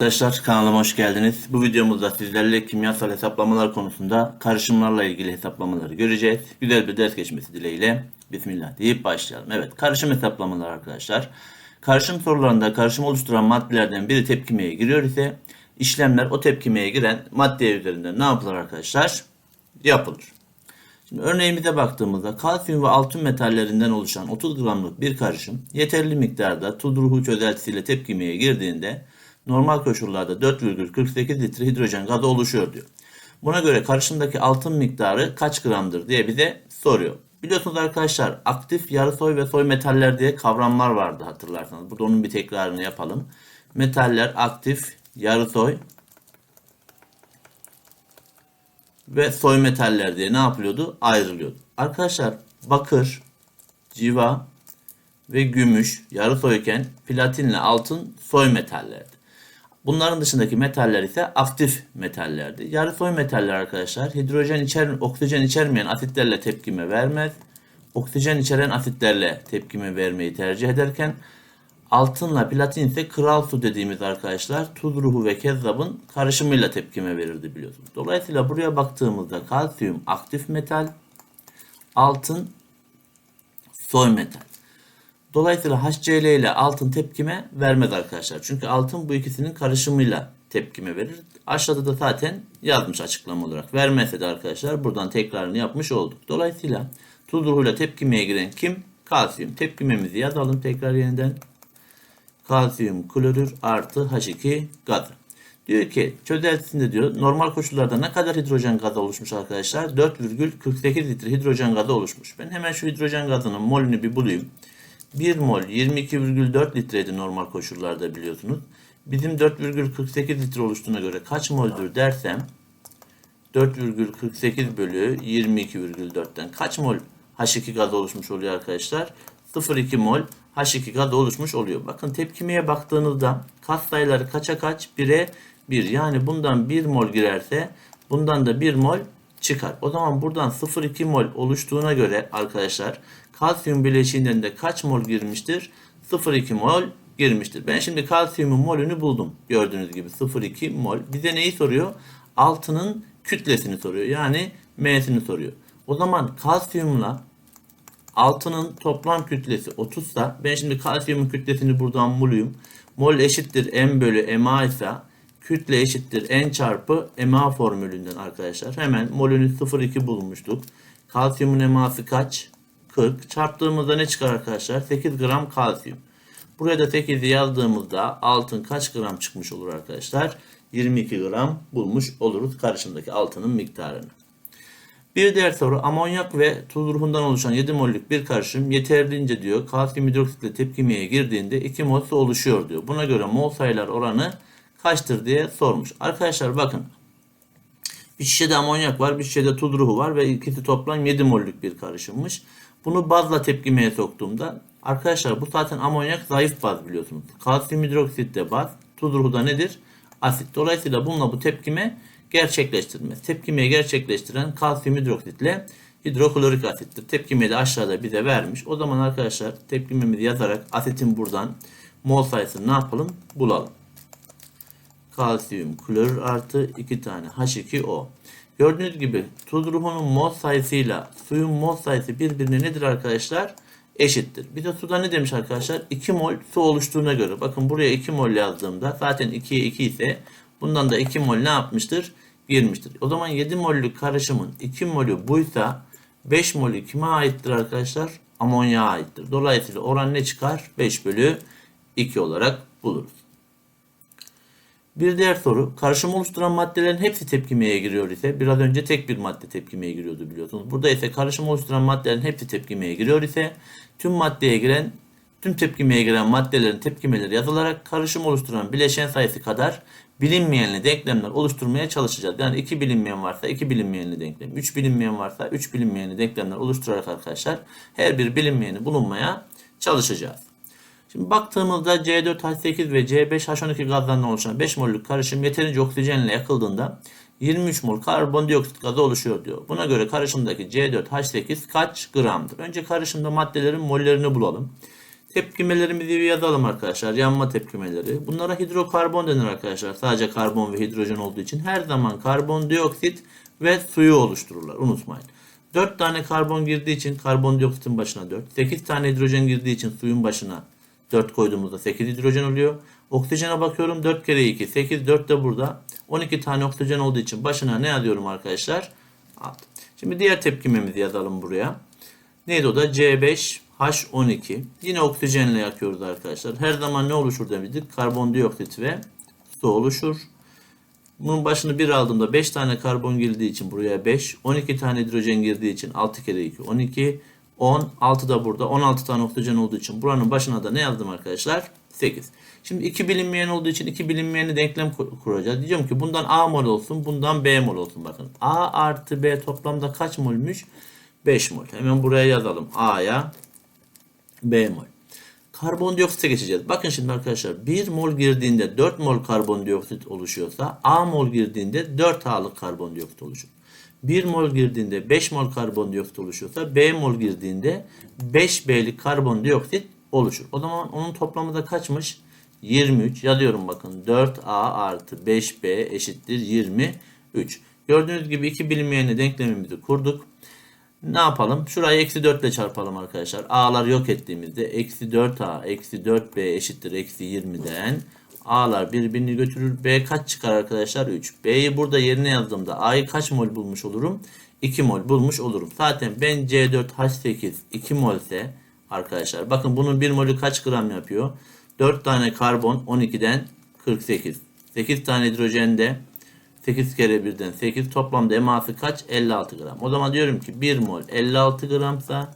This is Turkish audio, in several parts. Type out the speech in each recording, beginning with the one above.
Arkadaşlar kanalıma hoş geldiniz. Bu videomuzda sizlerle kimyasal hesaplamalar konusunda karışımlarla ilgili hesaplamaları göreceğiz. Güzel bir ders geçmesi dileğiyle Bismillah deyip başlayalım. Evet karışım hesaplamaları arkadaşlar. Karışım sorularında karışım oluşturan maddelerden biri tepkimeye giriyor ise işlemler o tepkimeye giren maddeye üzerinden ne yapılır arkadaşlar? Yapılır. Şimdi örneğimize baktığımızda kalsiyum ve altın metallerinden oluşan 30 gramlık bir karışım yeterli miktarda tuz ruhu çözeltisiyle tepkimeye girdiğinde normal koşullarda 4,48 litre hidrojen gazı oluşuyor diyor. Buna göre karışımdaki altın miktarı kaç gramdır diye bize soruyor. Biliyorsunuz arkadaşlar aktif yarısoy ve soy metaller diye kavramlar vardı hatırlarsanız. Burada onun bir tekrarını yapalım. Metaller aktif, yarısoy ve soy metaller diye ne yapılıyordu? Ayrılıyordu. Arkadaşlar bakır, civa ve gümüş yarı soyken platinle altın soy metallerdi. Bunların dışındaki metaller ise aktif metallerdi. Yarı soy metaller arkadaşlar hidrojen içer, oksijen içermeyen asitlerle tepkime vermez. Oksijen içeren asitlerle tepkime vermeyi tercih ederken altınla platin ise kral su dediğimiz arkadaşlar tuz ruhu ve kezzabın karışımıyla tepkime verirdi biliyorsunuz. Dolayısıyla buraya baktığımızda kalsiyum aktif metal, altın soy metal. Dolayısıyla HCl ile altın tepkime vermez arkadaşlar. Çünkü altın bu ikisinin karışımıyla tepkime verir. Aşağıda da zaten yazmış açıklama olarak. Vermezse de arkadaşlar buradan tekrarını yapmış olduk. Dolayısıyla tuz ruhuyla tepkimeye giren kim? Kalsiyum. Tepkimemizi yazalım tekrar yeniden. Kalsiyum klorür artı H2 gazı. Diyor ki çözeltisinde diyor normal koşullarda ne kadar hidrojen gazı oluşmuş arkadaşlar? 4,48 litre hidrojen gazı oluşmuş. Ben hemen şu hidrojen gazının molünü bir bulayım. 1 mol 22,4 litreydi normal koşullarda biliyorsunuz. Bizim 4,48 litre oluştuğuna göre kaç moldür dersem 4,48 bölü 22,4'ten kaç mol H2 gaz oluşmuş oluyor arkadaşlar? 0,2 mol H2 gaz oluşmuş oluyor. Bakın tepkimeye baktığınızda kat sayıları kaça kaç? 1'e 1. Yani bundan 1 mol girerse bundan da 1 mol çıkar. O zaman buradan 0,2 mol oluştuğuna göre arkadaşlar kalsiyum bileşiğinden de kaç mol girmiştir? 0,2 mol girmiştir. Ben şimdi kalsiyumun molünü buldum. Gördüğünüz gibi 0,2 mol. Bize neyi soruyor? Altının kütlesini soruyor. Yani M'sini soruyor. O zaman kalsiyumla altının toplam kütlesi 30 ise ben şimdi kalsiyumun kütlesini buradan buluyum. Mol eşittir M bölü MA ise kütle eşittir N çarpı MA formülünden arkadaşlar. Hemen molünü 0,2 bulmuştuk. Kalsiyumun MA'sı kaç? 40. Çarptığımızda ne çıkar arkadaşlar? 8 gram kalsiyum. Buraya da 8'i yazdığımızda altın kaç gram çıkmış olur arkadaşlar? 22 gram bulmuş oluruz karışımdaki altının miktarını. Bir diğer soru amonyak ve tuz ruhundan oluşan 7 mollük bir karışım yeterliğince diyor kalsiyum hidroksitle tepkimeye girdiğinde 2 mol su oluşuyor diyor. Buna göre mol sayılar oranı kaçtır diye sormuş. Arkadaşlar bakın bir şişede amonyak var bir şişede tuz ruhu var ve ikisi toplam 7 mollük bir karışımmış. Bunu bazla tepkimeye soktuğumda arkadaşlar bu zaten amonyak zayıf baz biliyorsunuz. Kalsiyum hidroksit de baz. Tuz ruhu da nedir? Asit. Dolayısıyla bununla bu tepkime gerçekleştirmez. Tepkimeyi gerçekleştiren kalsiyum hidroksitle hidroklorik asittir. Tepkimeyi de aşağıda bize vermiş. O zaman arkadaşlar tepkimemizi yazarak asitin buradan mol sayısını ne yapalım? Bulalım. Kalsiyum klorür artı 2 tane H2O. Gördüğünüz gibi tuz mol sayısıyla suyun mol sayısı birbirine nedir arkadaşlar? Eşittir. Bir de suda ne demiş arkadaşlar? 2 mol su oluştuğuna göre. Bakın buraya 2 mol yazdığımda zaten 2'ye 2 ise bundan da 2 mol ne yapmıştır? Girmiştir. O zaman 7 mollük karışımın 2 molü buysa 5 molü kime aittir arkadaşlar? Amonya aittir. Dolayısıyla oran ne çıkar? 5 bölü 2 olarak buluruz. Bir diğer soru. Karışım oluşturan maddelerin hepsi tepkimeye giriyor ise biraz önce tek bir madde tepkimeye giriyordu biliyorsunuz. Burada ise karışım oluşturan maddelerin hepsi tepkimeye giriyor ise tüm maddeye giren tüm tepkimeye giren maddelerin tepkimeleri yazılarak karışım oluşturan bileşen sayısı kadar bilinmeyenli denklemler oluşturmaya çalışacağız. Yani iki bilinmeyen varsa iki bilinmeyenli denklem, üç bilinmeyen varsa üç bilinmeyenli denklemler oluşturarak arkadaşlar her bir bilinmeyeni bulunmaya çalışacağız. Şimdi baktığımızda C4H8 ve C5H12 gazlarından oluşan 5 mollük karışım yeterince oksijenle yakıldığında 23 mol karbondioksit gazı oluşuyor diyor. Buna göre karışımdaki C4H8 kaç gramdır? Önce karışımda maddelerin mollerini bulalım. Tepkimelerimizi yazalım arkadaşlar. Yanma tepkimeleri. Bunlara hidrokarbon denir arkadaşlar. Sadece karbon ve hidrojen olduğu için her zaman karbondioksit ve suyu oluştururlar. Unutmayın. 4 tane karbon girdiği için karbondioksitin başına 4. 8 tane hidrojen girdiği için suyun başına 4 koyduğumuzda 8 hidrojen oluyor. Oksijene bakıyorum 4 kere 2 8 4 de burada. 12 tane oksijen olduğu için başına ne yazıyorum arkadaşlar? 6. Şimdi diğer tepkimemizi yazalım buraya. Neydi o da? C5H12. Yine oksijenle yakıyoruz arkadaşlar. Her zaman ne oluşur demiştik? Karbondioksit ve su oluşur. Bunun başını 1 aldığımda 5 tane karbon girdiği için buraya 5. 12 tane hidrojen girdiği için 6 kere 2 12. 10. 6 da burada. 16 tane oksijen olduğu için buranın başına da ne yazdım arkadaşlar? 8. Şimdi iki bilinmeyen olduğu için iki bilinmeyeni denklem kur- kuracağız. Diyeceğim ki bundan A mol olsun, bundan B mol olsun. Bakın A artı B toplamda kaç molmüş? 5 mol. Hemen buraya yazalım. A'ya B mol. Karbondioksite geçeceğiz. Bakın şimdi arkadaşlar 1 mol girdiğinde 4 mol karbondioksit oluşuyorsa A mol girdiğinde 4 A'lık karbondioksit oluşur. 1 mol girdiğinde 5 mol karbondioksit oluşuyorsa B mol girdiğinde 5 B'lik karbondioksit oluşur. O zaman onun toplamı da kaçmış? 23. Yazıyorum bakın 4A artı 5B eşittir 23. Gördüğünüz gibi iki bilinmeyeni denklemimizi kurduk. Ne yapalım? Şurayı eksi 4 ile çarpalım arkadaşlar. A'lar yok ettiğimizde eksi 4A eksi 4B eşittir eksi 20'den A'lar birbirini götürür. B kaç çıkar arkadaşlar? 3. B'yi burada yerine yazdığımda A'yı kaç mol bulmuş olurum? 2 mol bulmuş olurum. Zaten ben C4H8 2 mol ise arkadaşlar bakın bunun 1 molü kaç gram yapıyor? 4 tane karbon 12'den 48. 8 tane hidrojen de 8 kere 1'den 8 toplamda eması kaç? 56 gram. O zaman diyorum ki 1 mol 56 gramsa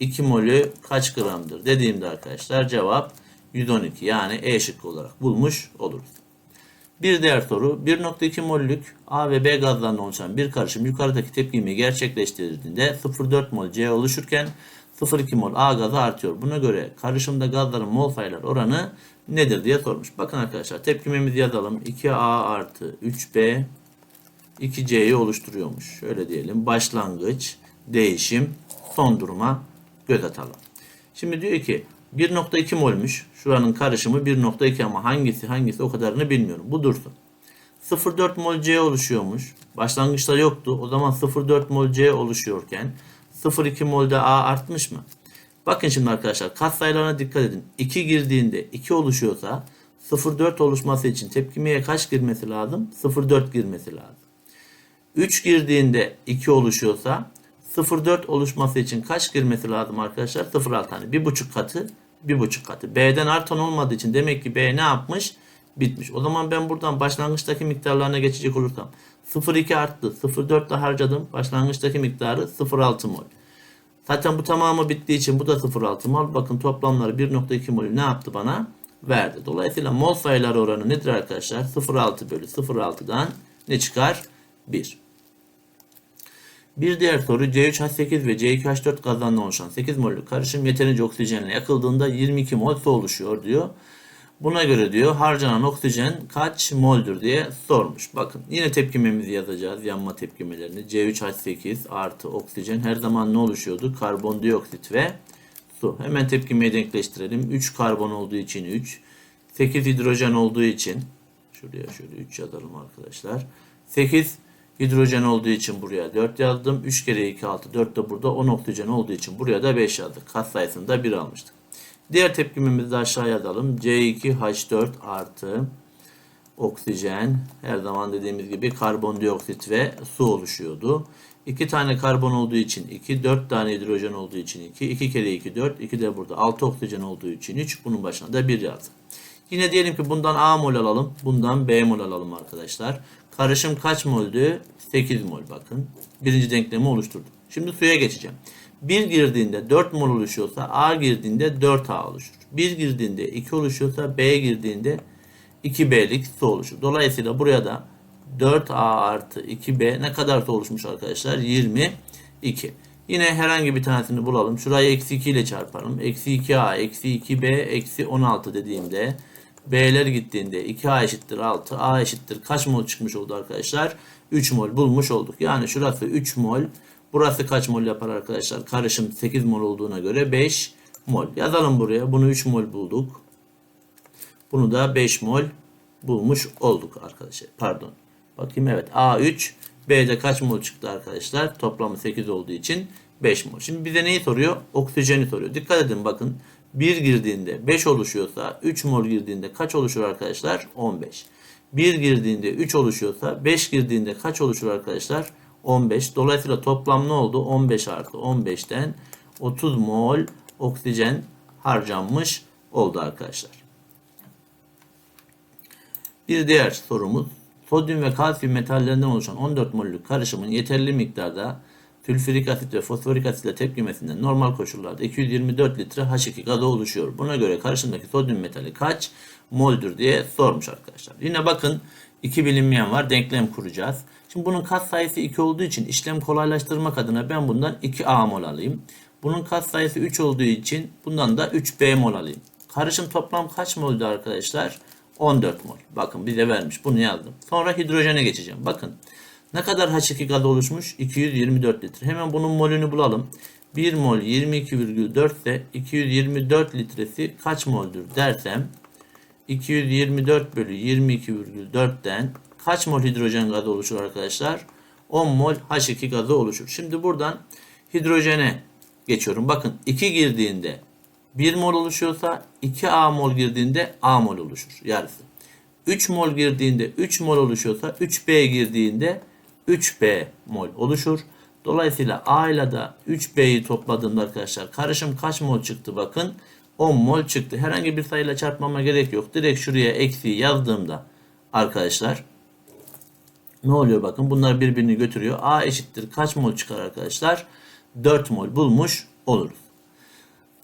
2 molü kaç gramdır dediğimde arkadaşlar cevap 112 yani E şıkkı olarak bulmuş oluruz. Bir diğer soru 1.2 mollük A ve B gazlarından oluşan bir karışım yukarıdaki tepkimi gerçekleştirdiğinde 0.4 mol C oluşurken 0.2 mol A gazı artıyor. Buna göre karışımda gazların mol sayılar oranı nedir diye sormuş. Bakın arkadaşlar tepkimemizi yazalım. 2A artı 3B 2C'yi oluşturuyormuş. Şöyle diyelim. Başlangıç, değişim, son duruma göz atalım. Şimdi diyor ki 1.2 molmuş. Şuranın karışımı 1.2 ama hangisi hangisi o kadarını bilmiyorum. Bu dursun. 0.4 mol C oluşuyormuş. Başlangıçta yoktu. O zaman 0.4 mol C oluşuyorken 0.2 molde A artmış mı? Bakın şimdi arkadaşlar katsayılarına dikkat edin. 2 girdiğinde 2 oluşuyorsa 0.4 oluşması için tepkimeye kaç girmesi lazım? 0.4 girmesi lazım. 3 girdiğinde 2 oluşuyorsa 0.4 oluşması için kaç girmesi lazım arkadaşlar? 0.6 tane. 1.5 katı 1.5 katı. B'den artan olmadığı için demek ki B ne yapmış? Bitmiş. O zaman ben buradan başlangıçtaki miktarlarına geçecek olursam 0.2 arttı. 0.4 de harcadım. Başlangıçtaki miktarı 0.6 mol. Zaten bu tamamı bittiği için bu da 0.6 mol. Bakın toplamları 1.2 mol ne yaptı bana? Verdi. Dolayısıyla mol sayıları oranı nedir arkadaşlar? 0.6 bölü 0.6'dan ne çıkar? 1. Bir diğer soru C3H8 ve C2H4 gazlarından oluşan 8 mollük karışım yeterince oksijenle yakıldığında 22 mol su oluşuyor diyor. Buna göre diyor harcanan oksijen kaç moldür diye sormuş. Bakın yine tepkimemizi yazacağız. Yanma tepkimelerini. C3H8 artı oksijen her zaman ne oluşuyordu? Karbondioksit ve su. Hemen tepkimeyi denkleştirelim. 3 karbon olduğu için 3. 8 hidrojen olduğu için şuraya şöyle 3 yazalım arkadaşlar. 8 hidrojen olduğu için buraya 4 yazdım. 3 kere 2 6 4 de burada 10 oksijen olduğu için buraya da 5 yazdık. Kat sayısını da 1 almıştık. Diğer tepkimimizi de aşağı yazalım. C2H4 artı oksijen her zaman dediğimiz gibi karbondioksit ve su oluşuyordu. 2 tane karbon olduğu için 2, 4 tane hidrojen olduğu için 2, 2 kere 2 4, 2 de burada 6 oksijen olduğu için 3, bunun başına da 1 yazdım. Yine diyelim ki bundan A mol alalım, bundan B mol alalım arkadaşlar. Karışım kaç moldü? 8 mol bakın. Birinci denklemi oluşturdum. Şimdi suya geçeceğim. 1 girdiğinde 4 mol oluşuyorsa A girdiğinde 4A oluşur. 1 girdiğinde 2 oluşuyorsa B girdiğinde 2B'lik su oluşur. Dolayısıyla buraya da 4A artı 2B ne kadar su oluşmuş arkadaşlar? 22. Yine herhangi bir tanesini bulalım. Şurayı eksi 2 ile çarparım. Eksi 2A eksi 2B eksi 16 dediğimde B'ler gittiğinde 2A eşittir 6. A eşittir kaç mol çıkmış oldu arkadaşlar? 3 mol bulmuş olduk. Yani şurası 3 mol. Burası kaç mol yapar arkadaşlar? Karışım 8 mol olduğuna göre 5 mol. Yazalım buraya. Bunu 3 mol bulduk. Bunu da 5 mol bulmuş olduk arkadaşlar. Pardon. Bakayım evet. A3 B'de kaç mol çıktı arkadaşlar? Toplamı 8 olduğu için 5 mol. Şimdi bize neyi soruyor? Oksijeni soruyor. Dikkat edin bakın. 1 girdiğinde 5 oluşuyorsa 3 mol girdiğinde kaç oluşur arkadaşlar? 15. 1 girdiğinde 3 oluşuyorsa 5 girdiğinde kaç oluşur arkadaşlar? 15. Dolayısıyla toplam ne oldu? 15 artı 15'ten 30 mol oksijen harcanmış oldu arkadaşlar. Bir diğer sorumuz. Sodyum ve kalsiyum metallerinden oluşan 14 mollük karışımın yeterli miktarda sülfürik asit ve fosforik asitle tepkimesinden normal koşullarda 224 litre H2 gazı oluşuyor. Buna göre karışımdaki sodyum metali kaç moldür diye sormuş arkadaşlar. Yine bakın iki bilinmeyen var. Denklem kuracağız. Şimdi bunun kat sayısı 2 olduğu için işlem kolaylaştırmak adına ben bundan 2A mol alayım. Bunun kat sayısı 3 olduğu için bundan da 3B mol alayım. Karışım toplam kaç moldü arkadaşlar? 14 mol. Bakın bize vermiş. Bunu yazdım. Sonra hidrojene geçeceğim. Bakın. Ne kadar H2 gaz oluşmuş? 224 litre. Hemen bunun molünü bulalım. 1 mol 22,4 ise 224 litresi kaç moldür dersem 224 bölü 22,4'ten kaç mol hidrojen gazı oluşur arkadaşlar? 10 mol H2 gazı oluşur. Şimdi buradan hidrojene geçiyorum. Bakın 2 girdiğinde 1 mol oluşuyorsa 2A mol girdiğinde A mol oluşur. Yarısı. 3 mol girdiğinde 3 mol oluşuyorsa 3B girdiğinde 3B mol oluşur. Dolayısıyla A ile de 3B'yi topladığımda arkadaşlar karışım kaç mol çıktı bakın. 10 mol çıktı. Herhangi bir sayıyla çarpmama gerek yok. Direkt şuraya eksiği yazdığımda arkadaşlar ne oluyor bakın bunlar birbirini götürüyor. A eşittir kaç mol çıkar arkadaşlar? 4 mol bulmuş oluruz.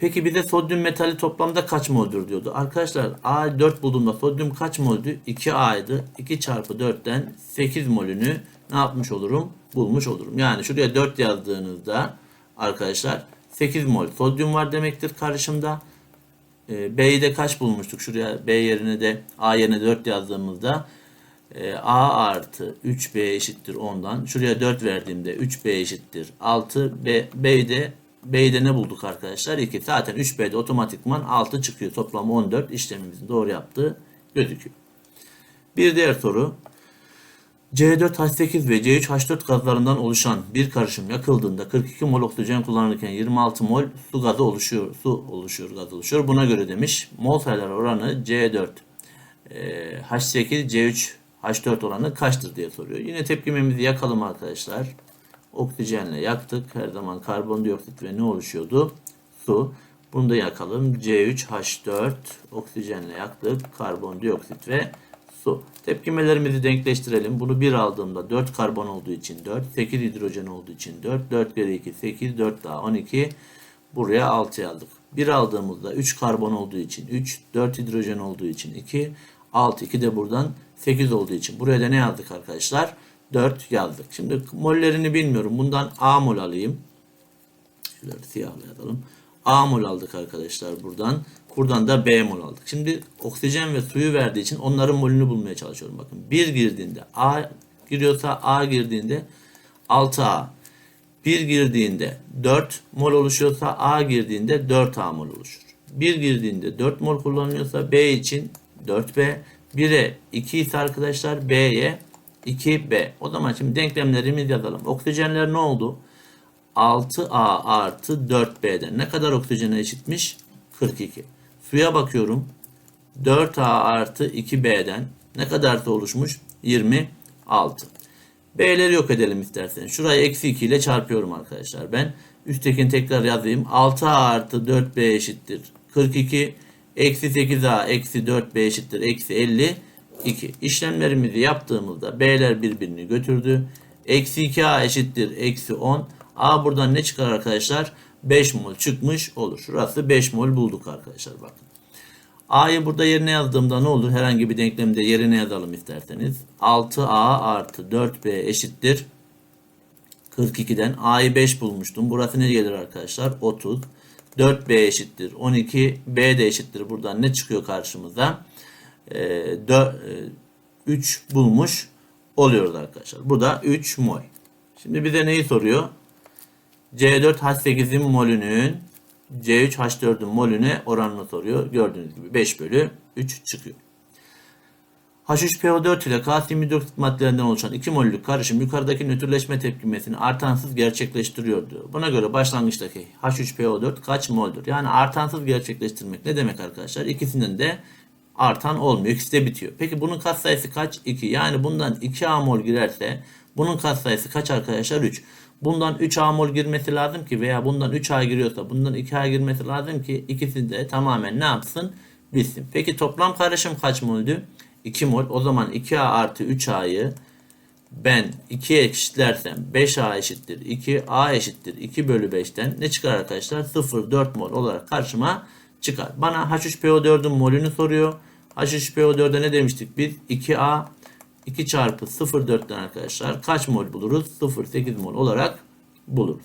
Peki bir de sodyum metali toplamda kaç moldür diyordu. Arkadaşlar A 4 bulduğumda sodyum kaç moldü? 2A'ydı. 2 çarpı 4'ten 8 molünü ne yapmış olurum? Bulmuş olurum. Yani şuraya 4 yazdığınızda arkadaşlar 8 mol sodyum var demektir karışımda. Ee, B'yi de kaç bulmuştuk? Şuraya B yerine de A yerine 4 yazdığımızda e, A artı 3B eşittir 10'dan. Şuraya 4 verdiğimde 3B eşittir 6. B, B'yi de B'yi de ne bulduk arkadaşlar? 2. Zaten 3B'de otomatikman 6 çıkıyor. Toplam 14 işlemimizin doğru yaptığı gözüküyor. Bir diğer soru. C4H8 ve C3H4 gazlarından oluşan bir karışım yakıldığında 42 mol oksijen kullanılırken 26 mol su gazı oluşuyor. Su oluşuyor, gaz oluşuyor. Buna göre demiş mol sayıları oranı C4 e, H8 C3 H4 oranı kaçtır diye soruyor. Yine tepkimemizi yakalım arkadaşlar. Oksijenle yaktık. Her zaman karbondioksit ve ne oluşuyordu? Su. Bunu da yakalım. C3H4 oksijenle yaktık. Karbondioksit ve su. Tepkimelerimizi denkleştirelim. Bunu 1 aldığımda 4 karbon olduğu için 4, 8 hidrojen olduğu için 4, 4 kere 2 8, 4 daha 12. Buraya 6 yazdık. 1 aldığımızda 3 karbon olduğu için 3, 4 hidrojen olduğu için 2, 6, 2 de buradan 8 olduğu için. Buraya da ne yazdık arkadaşlar? 4 yazdık. Şimdi mollerini bilmiyorum. Bundan A mol alayım. Şöyle siyahla yazalım. A mol aldık arkadaşlar buradan. Buradan da B mol aldık. Şimdi oksijen ve suyu verdiği için onların molünü bulmaya çalışıyorum. Bakın 1 girdiğinde A giriyorsa A girdiğinde 6A. 1 girdiğinde 4 mol oluşuyorsa A girdiğinde 4A mol oluşur. 1 girdiğinde 4 mol kullanılıyorsa B için 4B. 1'e 2 ise arkadaşlar B'ye 2B. O zaman şimdi denklemlerimizi yazalım. Oksijenler ne oldu? 6A artı 4B'den. Ne kadar oksijene eşitmiş? 42. Suya bakıyorum. 4A artı 2B'den. Ne kadarsa oluşmuş? 26. B'leri yok edelim istersen. Şurayı eksi 2 ile çarpıyorum arkadaşlar. Ben üsttekini tekrar yazayım. 6A artı 4B eşittir. 42. Eksi 8A eksi 4B eşittir. Eksi 52. İşlemlerimizi yaptığımızda B'ler birbirini götürdü. Eksi 2A eşittir. Eksi 10. A buradan ne çıkar arkadaşlar? 5 mol çıkmış olur. Şurası 5 mol bulduk arkadaşlar bakın. A'yı burada yerine yazdığımda ne olur? Herhangi bir denklemde yerine yazalım isterseniz. 6A artı 4B eşittir. 42'den A'yı 5 bulmuştum. Burası ne gelir arkadaşlar? 30. 4B eşittir. 12. B de eşittir. Buradan ne çıkıyor karşımıza? Ee, 4, 3 bulmuş oluyoruz arkadaşlar. Bu da 3 mol. Şimdi bize neyi soruyor? C4H8'in molünün C3H4'ün molüne oranını soruyor. Gördüğünüz gibi 5 bölü 3 çıkıyor. H3PO4 ile kalsiyum hidroksit maddelerinden oluşan 2 mollük karışım yukarıdaki nötrleşme tepkimesini artansız gerçekleştiriyor diyor. Buna göre başlangıçtaki H3PO4 kaç moldur? Yani artansız gerçekleştirmek ne demek arkadaşlar? İkisinin de artan olmuyor. İkisi de bitiyor. Peki bunun katsayısı kaç? 2. Yani bundan 2 A mol girerse bunun katsayısı kaç arkadaşlar? 3. Bundan 3 A mol girmesi lazım ki veya bundan 3 A giriyorsa bundan 2 A girmesi lazım ki ikisi de tamamen ne yapsın? Bitsin. Peki toplam karışım kaç moldü? 2 mol. O zaman 2A artı 3A'yı ben 2'ye eşitlersem 5A eşittir 2, A eşittir 2 bölü 5'ten ne çıkar arkadaşlar? 0,4 mol olarak karşıma çıkar. Bana H3PO4'ün molünü soruyor. H3PO4'e ne demiştik biz? 2A 2 çarpı 0,4'ten arkadaşlar kaç mol buluruz? 0,8 mol olarak buluruz.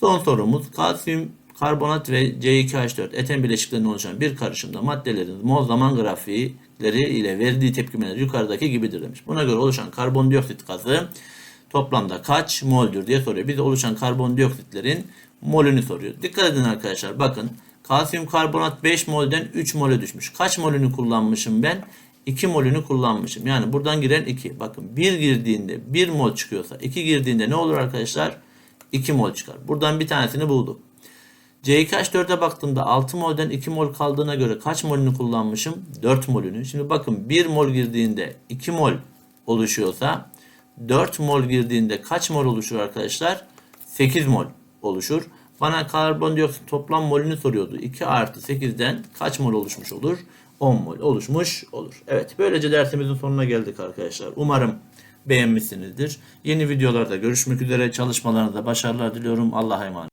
Son sorumuz kalsiyum karbonat ve C2H4 eten bileşiklerinden oluşan bir karışımda maddelerin mol zaman grafikleri ile verdiği tepkimeler yukarıdaki gibidir demiş. Buna göre oluşan karbondioksit gazı toplamda kaç moldür diye soruyor. Bize oluşan karbondioksitlerin molünü soruyor. Dikkat edin arkadaşlar bakın kalsiyum karbonat 5 molden 3 mole düşmüş. Kaç molünü kullanmışım ben? 2 molünü kullanmışım. Yani buradan giren 2. Bakın 1 girdiğinde 1 mol çıkıyorsa 2 girdiğinde ne olur arkadaşlar? 2 mol çıkar. Buradan bir tanesini bulduk. C2H4'e baktığımda 6 molden 2 mol kaldığına göre kaç molünü kullanmışım? 4 molünü. Şimdi bakın 1 mol girdiğinde 2 mol oluşuyorsa 4 mol girdiğinde kaç mol oluşur arkadaşlar? 8 mol oluşur. Bana karbondioksit toplam molünü soruyordu. 2 artı 8'den kaç mol oluşmuş olur? 10 mol oluşmuş olur. Evet böylece dersimizin sonuna geldik arkadaşlar. Umarım beğenmişsinizdir. Yeni videolarda görüşmek üzere. Çalışmalarınızda başarılar diliyorum. Allah'a emanet.